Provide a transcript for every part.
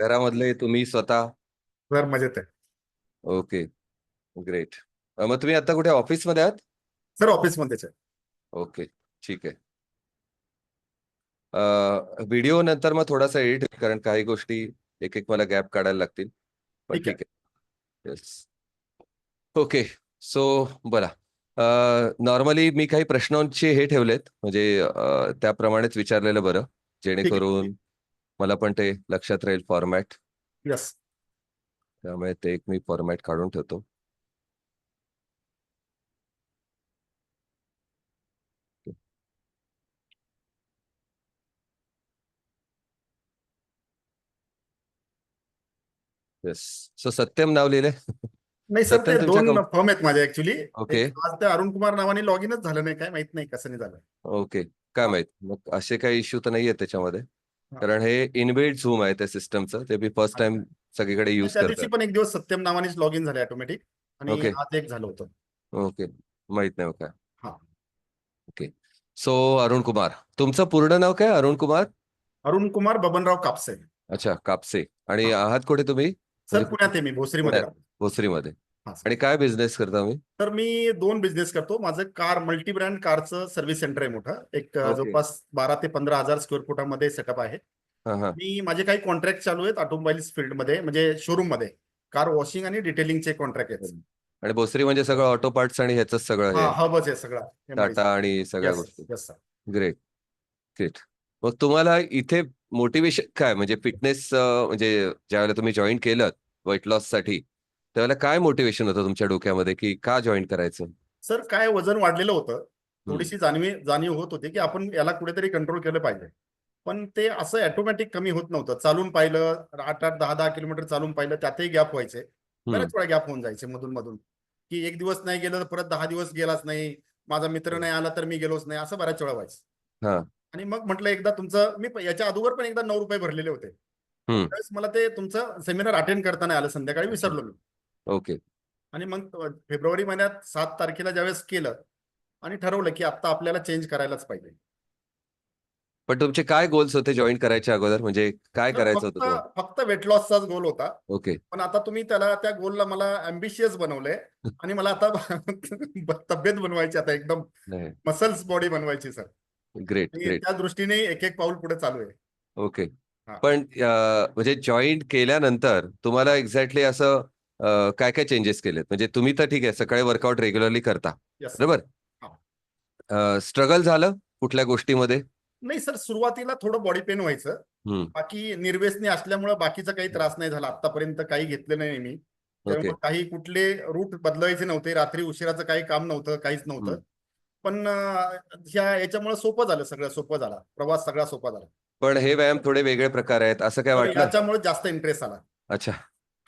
घरामधले तुम्ही स्वतः? सर मजेत आहे. Okay great. मग तुम्ही आता कुठे ऑफिसमध्ये आहात? सर ऑफिसमध्येच आहे. ओके ठीक आहे. व्हिडिओ नंतर मग थोडासा एडिट कारण काही गोष्टी एक एक मला गॅप काढायला लागतील. पण ठीक आहे. येस ओके सो बोला. नॉर्मली मी काही प्रश्नांचे हे ठेवलेत. म्हणजे अ, त्याप्रमाणेच विचारलेलं बरं. जेणेकरून मला पण ते लक्षात राहील फॉर्मॅट यस त्यामुळे ते एक मी फॉर्मॅट काढून ठेवतो. येस सो सत्यम नाव लिहिले नाही सर सत्यम ते तुमच्या दोन कंप- फर्म आहेत माझे ऍक्च्युली ओके. आज ते अरुण कुमार नावाने लॉग इनच झालं नाही काय माहीत नाही कसं नाही झालं. ओके काय माहीत? मग असे काही इश्यू तर नाहीये त्याच्यामध्ये. कारण हे इनबिल्ड झूम आहे त्या सिस्टमचं ते मी फर्स्ट टाइम सगळीकडे युज त्या दिवशी करतोय पण एक दिवस सत्यम नावानेच लॉग इन झाले ऑटोमॅटिक आणि ओके. आज एक झालं होतं. ओके माहीत नाही काय हा. Okay so Arun Kumar. तुमचं पूर्ण नाव काय अरुण कुमार? अरुण कुमार बबनराव कापसे. अच्छा कापसे. आणि. आहात कुठे तुम्ही? सर म्हणजे पुण्यात आहे मी भोसरीमध्ये पुण्यात. भोसरीमध्ये. हा, सर. आणि काय बिझनेस करता मी तर मी दोन बिझनेस करतो. माझं कार मल्टी ब्रँड कारचं सर्व्हिस सेंटर आहे मोठं. एक अ, ओके. जवळपास बारा ते पंधरा हजार स्क्वेअर फुटामध्ये सेटअप आहे. हा हा. मी माझे काही कॉन्ट्रॅक्ट चालू आहेत ऑटोमोबाईल्स फील्डमध्ये म्हणजे शोरूममध्ये. कार वॉशिंग आणि डिटेलिंगचे कॉन्ट्रॅक्ट आहेत. आणि भोसरी म्हणजे सगळं ऑटो पार्ट्स आणि ह्याच सगळं हा? हे हबच आहे सगळा. टाटा आणि सगळ्या गोष्टी. यस सर ग्रेट ग्रेट मग तुम्हाला इथे मोटिवेशन काय? म्हणजे फिटनेस म्हणजे ज्यावेळेला तुम्ही जॉईन केलं वेट लॉससाठी त्यावेळेला काय मोटिवेशन होतं तुमच्या डोक्यामध्ये की का जॉईन करायचं? सर काय वजन वाढलेलं होतं. थोडीशी जाणीव जाणीव होत होती की आपण याला कुठेतरी कंट्रोल केलं पाहिजे. पण ते असं ऑटोमॅटिक कमी होत नव्हतं. चालून पाहिलं आठ आठ दहा दहा किलोमीटर चालून पाहिलं त्यातही गॅप व्हायचे. बऱ्याच वेळा गॅप होऊन जायचे मधून मधून. की एक दिवस नाही गेलं तर परत दहा दिवस गेलाच नाही. माझा मित्र नाही आला तर मी गेलोच नाही. असं बऱ्याच वेळा हा. व्हायचं आणि मग म्हटलं एकदा तुमचं मी याच्या अगोदर पण एकदा नऊ रुपये भरलेले होते. मला ते तुमचं सेमिनार अटेंड करताना आलं संध्याकाळी विसरलो मी. ओके. आणि मग फेब्रुवारी महिन्यात सात तारखेला ज्यावेळेस केलं आणि ठरवलं की आता आपल्याला चेंज करायलाच पाहिजे. पण तुमचे काय गोल्स होते जॉईन करायच्या अगोदर? म्हणजे काय करायचं होतं फक्त तुम्हाला? फक्त वेट लॉसचाच गोल होता. ओके. पण आता तुम्ही त्याला त्या गोलला मला अम्बिशियस बनवलंय आणि मला आता तब्येत बनवायची आता एकदम नाही. मसल्स बॉडी बनवायची सर. ग्रेट आणि ग्रेट त्या दृष्टीने एक एक पाऊल पुढे चालू आहे. ओके. हा. पण अं, म्हणजे जॉईन केल्यानंतर तुम्हाला एक्झॅक्टली असं काय काय चेंजेस केलेत? म्हणजे तुम्ही तर ठीक आहे सकाळी वर्कआउट रेग्युलरली करता. बरोबर? स्ट्रगल झालं कुठल्या गोष्टीमध्ये? नाही सर सुरुवातीला थोडं बॉडी पेन व्हायचं. बाकी निर्व्यसनी असल्यामुळे बाकीचा काही त्रास नाही झाला. आतापर्यंत काही घेतलं नाही मी. काही कुठले रूट बदलायचे नव्हते. रात्री उशिराचं काही काम नव्हतं काहीच नव्हतं. पण ह्या याच्यामुळे सोपं झालं सगळं सोपं झाला. प्रवास सगळा सोपा झाला. पण हे व्यायाम थोडे वेगळे प्रकार आहेत. असं काय वाटलं? याच्यामुळे जास्त इंटरेस्ट आला. अच्छा.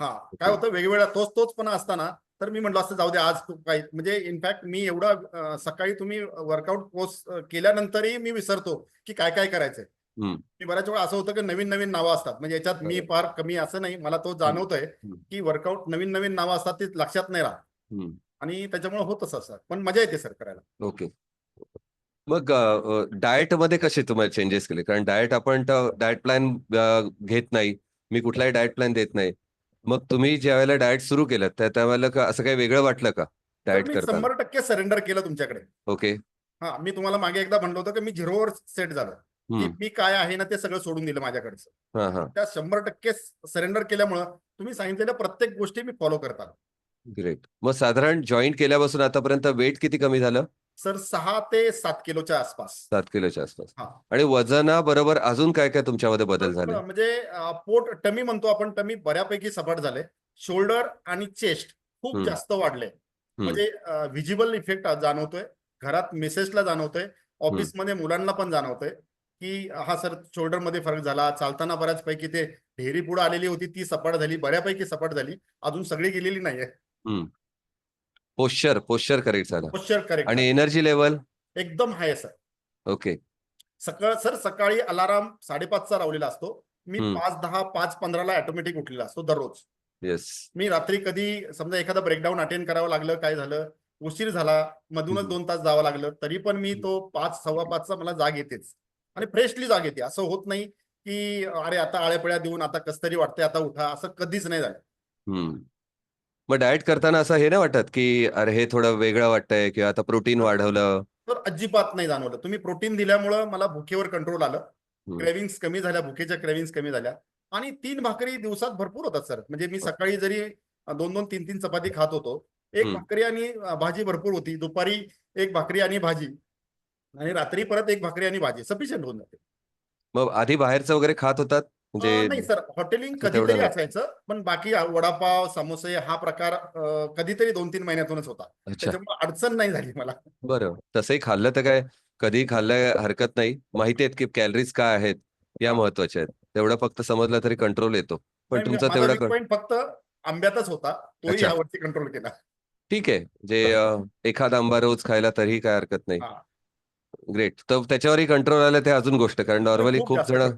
हा काय होतं वेगवेगळा तोच तोचपणा असताना तर मी म्हटलं असं जाऊ दे आज तू काही म्हणजे इनफॅक्ट मी एवढा सकाळी तुम्ही वर्कआउट पोस्ट केल्यानंतरही मी विसरतो की काय काय करायचंय. मी बऱ्याच वेळा असं होतं की नवीन नवीन नावं असतात. म्हणजे याच्यात मी फार कमी असं नाही मला तो जाणवतोय. की वर्कआउट नवीन नवीन नावं असतात ती लक्षात नाही राहत. आणि त्याच्यामुळे होत असं सर पण मजा येते सर करायला. ओके. मग डाएटमध्ये कसे तुम्हाला चेंजेस केले? कारण डाएट आपण डाएट प्लॅन घेत नाही. मी कुठलाही डाएट प्लॅन देत नाही. मग तुम्ही ज्या वेळेला डाएट सुरू केलं त्या त्यावेळेला का- असं काही वेगळं वाटलं का डाएट मी करताना? शंभर टक्के सरेंडर केलं तुमच्याकडे. ओके. हा मी तुम्हाला मागे एकदा म्हणलं होतं की मी झिरोवर सेट झालं. की हम्म. मी काय आहे ना ते सगळं सोडून दिलं माझ्याकडचं. हा हा. त्या शंभर टक्के सरेंडर केल्यामुळं तुम्ही सांगितलेल्या प्रत्येक गोष्टी मी फॉलो करतात ग्रेट मग साधारण जॉईन केल्यापासून आतापर्यंत वेट किती कमी झालं? सर सहा ते सात किलोच्या आसपास. सात किलोच्या आसपास. हा. आणि वजनाबरोबर अजून काय काय तुमच्यामध्ये बदल झाले? म्हणजे अं, पोट टमी म्हणतो आपण टमी बऱ्यापैकी सपाट झाले. शोल्डर आणि चेस्ट खूप हम्म. जास्त वाढले. म्हणजे व्हिजिबल इफेक्ट जाणवतोय. घरात मेसेजला जाणवतोय. ऑफिसमध्ये मुलांना पण जाणवतोय. की हा सर शोल्डरमध्ये फरक झाला. चालताना बऱ्याच पैकी ते ढेरी पुढे आलेली होती. ती सपाट झाली. बऱ्यापैकी सपाट झाली. अजून सगळी गेलेली नाहीये. पोश्चर पोश्चर करेक्ट झालं. पोश्चर करेक्ट आणि एनर्जी लेवल एकदम हाय सर ओके सकाळ सर सकाळी अलाराम साडेपाचचा लावलेला असतो. मी हम्म. पाच दहा पाच पंधराला ऑटोमॅटिक उठलेला असतो दररोज. येस मी रात्री कधी समजा एखादं ब्रेकडाऊन अटेंड करावं लागलं काय झालं उशीर झाला मधूनच हम्म. दोन तास जावं लागलं तरी पण मी तो पाच सव्वा पाचचा मला जाग येतेच. आणि फ्रेशली जाग येते. असं होत नाही की अरे आता आळ्यापळ्या देऊन आता कस तरी वाटतंय आता उठा असं कधीच नाही झालं. हम्म. मग डाएट करताना असं हे नाही वाटत की अरे हे थोडं वेगळं वाटतंय किंवा आता प्रोटीन वाढवलं. तर अजिबात नाही जाणवलं. तुम्ही प्रोटीन दिल्यामुळं मला भुकेवर कंट्रोल आलं. हम्म. क्रेविंग्स कमी झाल्या भुकेच्या क्रेविंग्स कमी झाल्या. आणि तीन भाकरी दिवसात भरपूर होतात सर. म्हणजे मी सकाळी जरी दोन दोन तीन तीन चपाती खात होतो एक हम्म. भाकरी आणि अं, भाजी भरपूर होती. दुपारी एक भाकरी आणि भाजी. आणि रात्री परत एक भाकरी आणि भाजी. सफिशियंट होऊन जाते. मग आधी बाहेरचं वगैरे खात होतात? नाही म्हणजे सर हॉटेलिंग कधीतरी नाही. असायचं पण बाकी वडापाव समोसे हा प्रकार कधीतरी दोन तीन महिन्यातूनच होता. त्याच्यामुळे अडचण नाही झाली मला. बरं तसंही खाल्लं तर काय कधी खाल्लं हरकत नाही. माहिती आहेत की कॅलरीज काय आहेत या महत्त्वाच्या आहेत. तेवढं फक्त समजलं तरी कंट्रोल येतो. पण नाही, तुमचं तेवढं point फक्त आंब्यातच होता. तोही. यावरती कंट्रोल केला. ठीक आहे. जे एखादा आंबा रोज खायला तरीही काय हरकत नाही. ग्रेट तर त्याच्यावरही कंट्रोल आलं ते अजून गोष्ट कारण नॉर्मली खूप जण.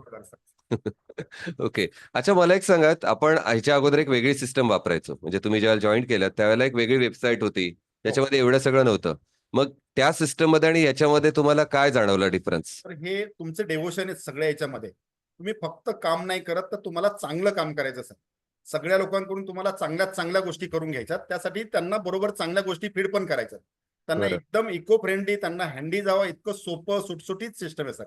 ओके. अच्छा मला एक सांगत आपण ह्याच्या अगोदर एक वेगळी सिस्टम वापरायचो. म्हणजे तुम्ही जेव्हा जॉईन केलं त्यावेळेला एक वेगळी वेबसाईट होती. त्याच्यामध्ये एवढं सगळं नव्हतं. मग त्या सिस्टममध्ये आणि याच्यामध्ये तुम्हाला काय जाणवलं डिफरन्स तर हे तुमचं डेव्होशन आहे सगळ्या याच्यामध्ये. तुम्ही फक्त काम नाही करत तर तुम्हाला चांगलं काम करायचं सर सगळ्या लोकांकडून तुम्हाला चांगल्यात चांगल्या गोष्टी करून घ्यायच्यात. त्यासाठी त्यांना बरोबर चांगल्या गोष्टी फीड पण करायच्यात. त्यांना बरं. एकदम इको फ्रेंडली त्यांना हँडी जावं इतकं सोपं सुटसुटीत सिस्टम आहे सर.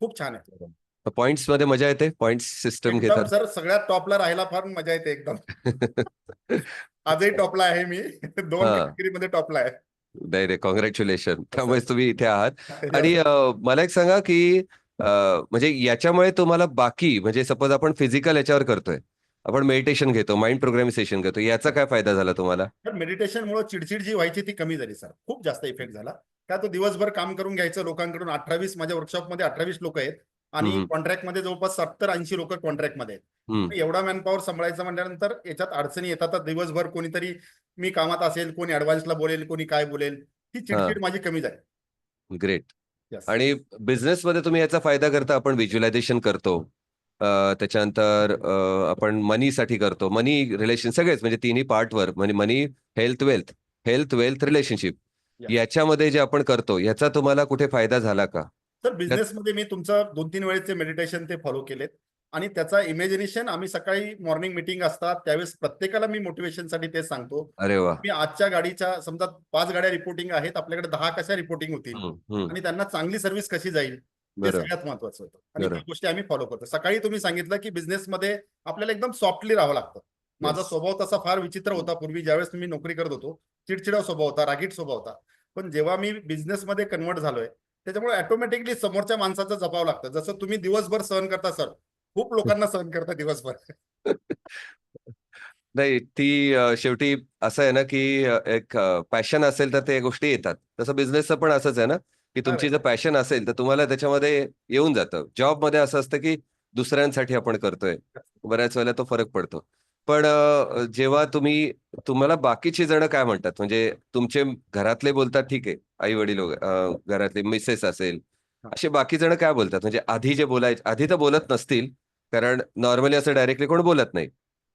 खूप छान आहे. पॉइंट्समध्ये मजा येते. पॉइंट्स सिस्टम घेतात. सर सगळ्यात टॉपला राहायला फार मजा येते एकदम. आजही टॉपला आहे मी. दोन. कॅटेगरीमध्ये टॉपला आहे. नाही रे कॉंग्रॅच्युलेशन त्यामुळे तुम्ही इथे आहात. आणि मला एक सांगा की म्हणजे याच्यामुळे तुम्हाला बाकी म्हणजे सपोज आपण फिजिकल याच्यावर करतोय. आपण मेडिटेशन घेतो माइंड प्रोग्रामिंग सेशन घेतो. याचा काय फायदा झाला तुम्हाला? मेडिटेशन मुळे चिडचिड जी व्हायची ती कमी झाली सर. खूप जास्त इफेक्ट झाला. का तो दिवसभर काम करून घ्यायचं लोकांकडून. अठ्ठावीस माझ्या वर्कशॉपमध्ये अठ्ठावीस लोक आहेत. आणि हम्म. कॉन्ट्रॅक्टमध्ये जवळपास सत्तर ऐंशी लोक कॉन्ट्रॅक्टमध्ये आहेत एवढा मॅनपॉवर सांभाळायचं म्हटल्यानंतर याच्यात अडचणी येतात दिवसभर कोणीतरी मी कामात असेल कोणी ऍडव्हान्सला बोलेल कोणी काय बोलेल ही चिडचिड माझी कमी झाली. ग्रेट. आणि बिझनेस मध्ये तुम्ही याचा फायदा करता आपण व्हिज्युअलायझेशन करतो. त्याच्यानंतर आपण मनीसाठी करतो. मनी रिलेशन सगळेच म्हणजे तिन्ही पार्टवर म्हणजे money health wealth health wealth relationship. याच्यामध्ये जे आपण करतो याचा तुम्हाला कुठे फायदा झाला का? तर बिझनेसमध्ये मी तुमचं दोन तीन वेळेचे मेडिटेशन ते फॉलो केलेत. आणि त्याचा इमॅजिनेशन आम्ही सकाळी मॉर्निंग मिटिंग असतात त्यावेळेस प्रत्येकाला मी मोटिवेशनसाठी तेच सांगतो. अरे वा. मी आजच्या गाडीच्या समजा पाच गाड्या रिपोर्टिंग आहेत आपल्याकडे दहा कशा रिपोर्टिंग होतील? आणि त्यांना चांगली सर्व्हिस कशी जाईल? ते सगळ्यात महत्वाचं होतं. आणि. त्या गोष्टी आम्ही फॉलो करतो. सकाळी तुम्ही सांगितलं की बिझनेसमध्ये आपल्याला एकदम सॉफ्टली राहावं लागतं. माझा. स्वभाव तसा फार विचित्र होता पूर्वी ज्यावेळेस मी नोकरी करत होतो. चिडचिडा स्वभाव होता रागीट स्वभाव होता. पण जेव्हा मी बिझनेसमध्ये कन्वर्ट झालोय त्याच्यामुळे ऑटोमॅटिकली समोरच्या माणसाचं जपावं लागतं. जसं तुम्ही दिवसभर सहन करता सर खूप लोकांना सहन करता दिवसभर. नाही ती शेवटी असं आहे ना की एक पॅशन असेल तर ते गोष्टी येतात. तसं बिझनेसचं पण असंच आहे ना की तुमची जर पॅशन असेल तर तुम्हाला त्याच्यामध्ये येऊन जातं. जॉबमध्ये असं असतं की दुसऱ्यांसाठी आपण करतोय. बऱ्याच वेळेला तो फरक पडतो. पण जेव्हा तुम्ही तुम्हाला बाकीची जण काय म्हणतात? म्हणजे तुमचे घरातले बोलतात ठीक आहे आई वडील घरातले मिसेस असेल असे बाकी जण काय बोलतात? म्हणजे आधी जे बोलायचे आधी तर बोलत नसतील कारण नॉर्मली असं डायरेक्टली कोण बोलत नाही.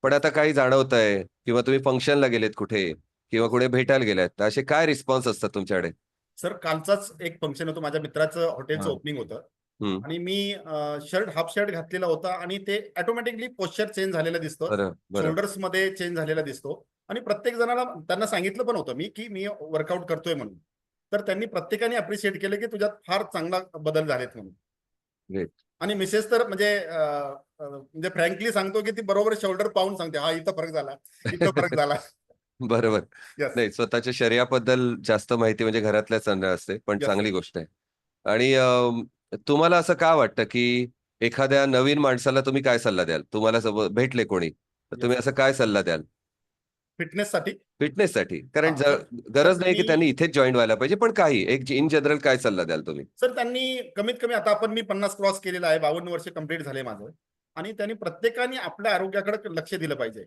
पण आता काही जाणवत आहे किंवा तुम्ही फंक्शनला गेलेत कुठे किंवा कुठे भेटायला गेलात तर असे काय रिस्पॉन्स असतात तुमच्याकडे? सर कालचाच एक फंक्शन होतं माझ्या मित्राचं हॉटेलचं. ओपनिंग होतं. आणि मी शर्ट हाफ शर्ट घातलेला होता आणि ते ऑटोमॅटिकली पोश्चर चेंज झालेलं दिसतं. शोल्डर्समध्ये चेंज झालेला दिसतो. आणि प्रत्येक जणाला त्यांना सांगितलं पण होतं मी की मी वर्कआउट करतोय म्हणून. तर त्यांनी प्रत्येकाने अप्रिशिएट केलं की तुझ्यात फार चांगला बदल झालेत म्हणून. आणि मिसेस तर म्हणजे म्हणजे फ्रँकली सांगतो की ती बरोबर शोल्डर पाहून सांगते हा इथं फरक झाला इथं फरक झाला. बरोबर. नाही स्वतःच्या शरीराबद्दल जास्त माहिती म्हणजे घरातल्याच असते पण. चांगली गोष्ट आहे. आणि तुम्हाला असं का वाटतं की एखाद्या नवीन माणसाला तुम्ही काय सल्ला द्याल? तुम्हाला भेटले कोणी तर तुम्ही असं काय सल्ला द्याल? फिटनेससाठी. फिटनेससाठी. कारण हा, ज- गरज नाही की मी- त्यांनी इथेच जॉईन व्हायला पाहिजे पण काही. एक इन जनरल काय सल्ला द्याल तुम्ही? सर त्यांनी कमीत कमी आता आपण मी पन्नास क्रॉस केलेला आहे बावन्न वर्ष कंप्लीट झाले माझं. आणि त्यांनी प्रत्येकाने आपल्या आरोग्याकडे लक्ष दिलं पाहिजे.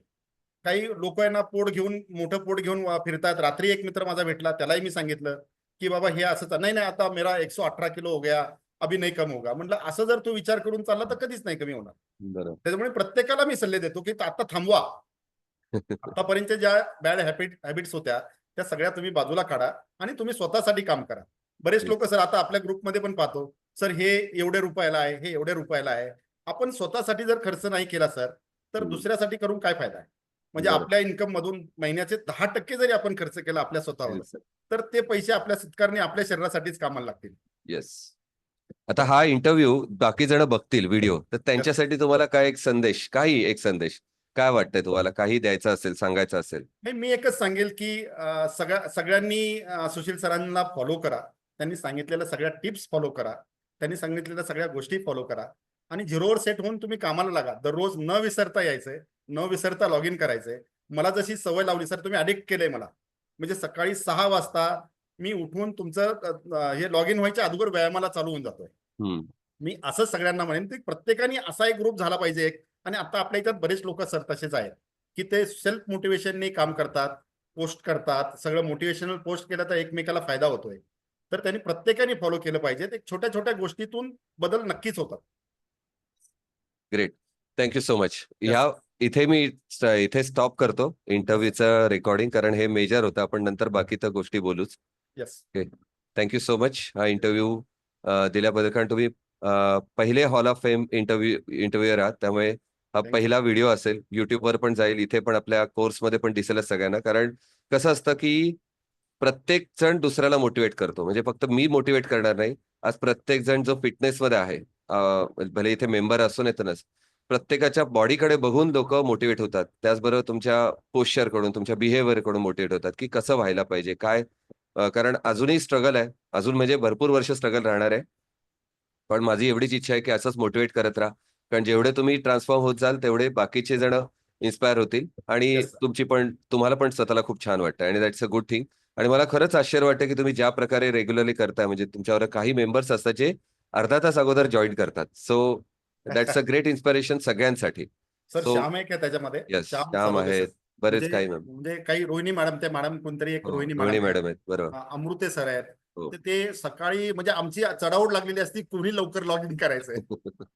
काही लोक यांना पोट घेऊन मोठं पोट घेऊन वा- फिरतात. रात्री एक मित्र माझा भेटला त्यालाही मी सांगितलं की बाबा हे असंच आहे. नाही नाही आता मेरा एकशे अठरा किलो हो गया. अभी नाही कम होगा. म्हटलं असं जर तू विचार करून चालला तर कधीच नाही कमी होणार. त्याच्यामुळे प्रत्येकाला मी सल्ले देतो की आता थांबवा. आतापर्यंत ज्या बॅड हॅबिट हॅबिट्स होत्या त्या सगळ्या तुम्ही बाजूला काढा आणि तुम्ही स्वतःसाठी काम करा. बरेच लोक सर आता आपल्या ग्रुपमध्ये पण पाहतो सर हे एवढे रुपयाला आहे हे एवढे रुपयाला आहे. आपण स्वतःसाठी जर खर्च नाही केला सर तर. दुसऱ्यासाठी करून काय फायदा आहे? म्हणजे. आपल्या इन्कम मधून महिन्याचे दहा टक्के जरी आपण खर्च केला आपल्या स्वतःवर तर ते पैसे आपल्या सत्कारने आपल्या शरीरासाठीच कामाला लागतील. येस आता हा इंटरव्ह्यू बाकी जण बघतील व्हिडिओ तर त्यांच्यासाठी तुम्हाला काय एक संदेश काही एक संदेश काय वाटतंय तुम्हाला? काही द्यायचं असेल सांगायचं असेल? नाही मी एकच सांगेल की सगळ्या सगळ्यांनी सुशील सरांना फॉलो करा. त्यांनी सांगितलेल्या सगळ्या टिप्स फॉलो करा. त्यांनी सांगितलेल्या सगळ्या गोष्टी फॉलो करा. आणि झिरोवर सेट होऊन तुम्ही कामाला लागा. दररोज न विसरता यायचंय न विसरता लॉग इन करायचंय. मला जशी सवय लावली सर तुम्ही अडिक्ट केलंय मला. म्हणजे सकाळी सहा वाजता मी उठून तुमचं हे लॉग इन व्हायच्या अगोदर व्यायामाला चालू होऊन जातोय. मी असं सगळ्यांना म्हणेन की प्रत्येकाने असा एक ग्रुप झाला पाहिजे एक. आणि आता आपल्या याच्यात बरेच लोक सर तसेच आहेत की ते सेल्फ मोटिवेशनने काम करतात पोस्ट करतात. सगळं मोटिवेशनल पोस्ट केलं तर एकमेकाला फायदा होतोय. तर त्यांनी प्रत्येकाने फॉलो केलं पाहिजे. ते छोट्या छोट्या गोष्टीतून बदल नक्कीच होतात. ग्रेट थँक्यू सो मच ह्या इथे मी इथे स्टॉप करतो. इंटरव्ह्यूचं रेकॉर्डिंग कारण हे मेजर होतं. आपण नंतर बाकी तर गोष्टी बोलूच. Yes thank you so much हा इंटरव्ह्यू दिल्याबद्दल कारण तुम्ही पहिले hall of fame interview interviewer आहात. त्यामुळे हा. पहिला व्हिडिओ असेल. युट्यूबवर पण जाईल. इथे पण आपल्या कोर्समध्ये पण दिसेलच सगळ्यांना. कारण कसं असतं की प्रत्येक जण दुसऱ्याला मोटिवेट करतो. म्हणजे फक्त मी मोटिवेट करणार नाही. आज प्रत्येक जण जो फिटनेसमध्ये आहे भले इथे मेंबर असो नाही तर प्रत्येकाच्या बॉडीकडे बघून लोक मोटिवेट होतात. त्याचबरोबर तुमच्या पोश्चरकडून तुमच्या बिहेवियरकडून मोटिवेट होतात की कसं व्हायला पाहिजे काय कारण अजूनही स्ट्रगल आहे. अजून म्हणजे भरपूर वर्ष स्ट्रगल राहणार आहे. पण माझी एवढीच इच्छा आहे की असंच मोटिवेट करत राहा. कारण जेवढे तुम्ही ट्रान्सफॉर्म होत जाल तेवढे बाकीचे जण इन्स्पायर होतील. आणि Yes. तुमची पण तुम्हाला पण स्वतःला खूप छान वाटतं आणि दॅट्स अ गुड थिंग आणि मला खरंच आश्चर्य वाटतं की तुम्ही ज्या प्रकारे रेग्युलरली करताय म्हणजे तुमच्यावर काही मेंबर्स असतात जे अर्धा तास अगोदर जॉईन करतात. So that's a great inspiration सगळ्यांसाठी. सर So- श्याम आहे श्याम आहेत. बरेच म्हणजे- काही मॅम. म्हणजे काही रोहिणी मॅडम ते मॅडम कोणतरी एक रोहिणी रोहिणी मॅडम मॅडम आहेत बरोबर. अ- अमृते सर आहेत. हो. तर ते सकाळी म्हणजे आमची चढाओढ लागलेली असती कोणी लवकर लॉग इन करायचंय?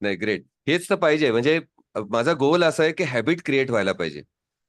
नाही ग्रेट हेच तर पाहिजे. म्हणजे अ, माझा गोल असा आहे की हॅबिट क्रिएट व्हायला पाहिजे.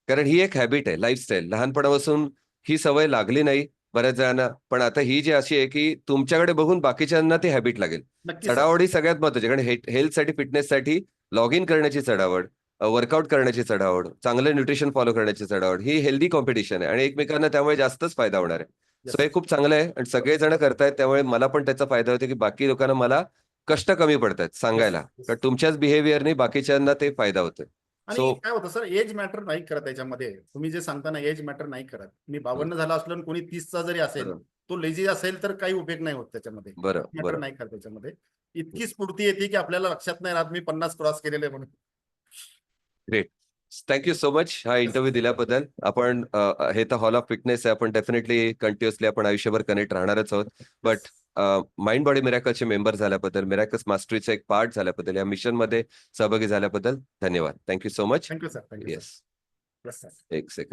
कारण ही एक हॅबिट आहे लाईफस्टाईल लहानपणापासून ही सवय लागली नाही बऱ्याच जणांना. पण आता ही जी अशी आहे की तुमच्याकडे बघून बाकीच्यांना ती हॅबिट लागेल. नक्की. चढावड ही सगळ्यात महत्वाची कारण हेल्थसाठी फिटनेससाठी लॉग इन करण्याची चढावड वर्कआउट करण्याची चढावड चांगलं न्यूट्रिशन फॉलो करण्याची चढावड ही हेल्दी कॉम्पिटिशन आहे. आणि एकमेकांना त्यामुळे जास्तच फायदा होणार आहे. सो हे खूप चांगलं आहे आणि सगळेजण करतायत त्यामुळे मला पण त्याचा फायदा होतो की बाकी लोकांना मला कष्ट कमी पडतात सांगायला. कारण तुमच्याच बिहेवियरने बाकीच्यांना ते फायदा होतोय. आणि काय होतं सर एज मॅटर नाही करत याच्यामध्ये. तुम्ही जे सांगता ना एज मॅटर नाही करत. मी बावन्न झाला असलो आणि कोणी तीसचा जरी असेल. तो लेझी असेल तर काही उपयोग नाही होत त्याच्यामध्ये. बरं मॅटर नाही करत त्याच्यामध्ये. इतकी स्फूर्ती येते की आपल्याला लक्षात नाही राहत मी पन्नास क्रॉस केलेले म्हणून. थँक्यू सो मच हा इंटरव्ह्यू दिल्याबद्दल. आपण हे तर हॉल ऑफ फिटनेस आहे. आपण डेफिनेटली कंटिन्युअसली आपण आयुष्यभर कनेक्ट राहणारच आहोत. बट माइंड बॉडी मिरॅकलचे मेंबर झाल्याबद्दल मिरॅकल्स मास्टरीचा एक पार्ट झाल्याबद्दल या मिशनमध्ये सहभागी झाल्याबद्दल धन्यवाद. Thank you so much yes एक सेकंड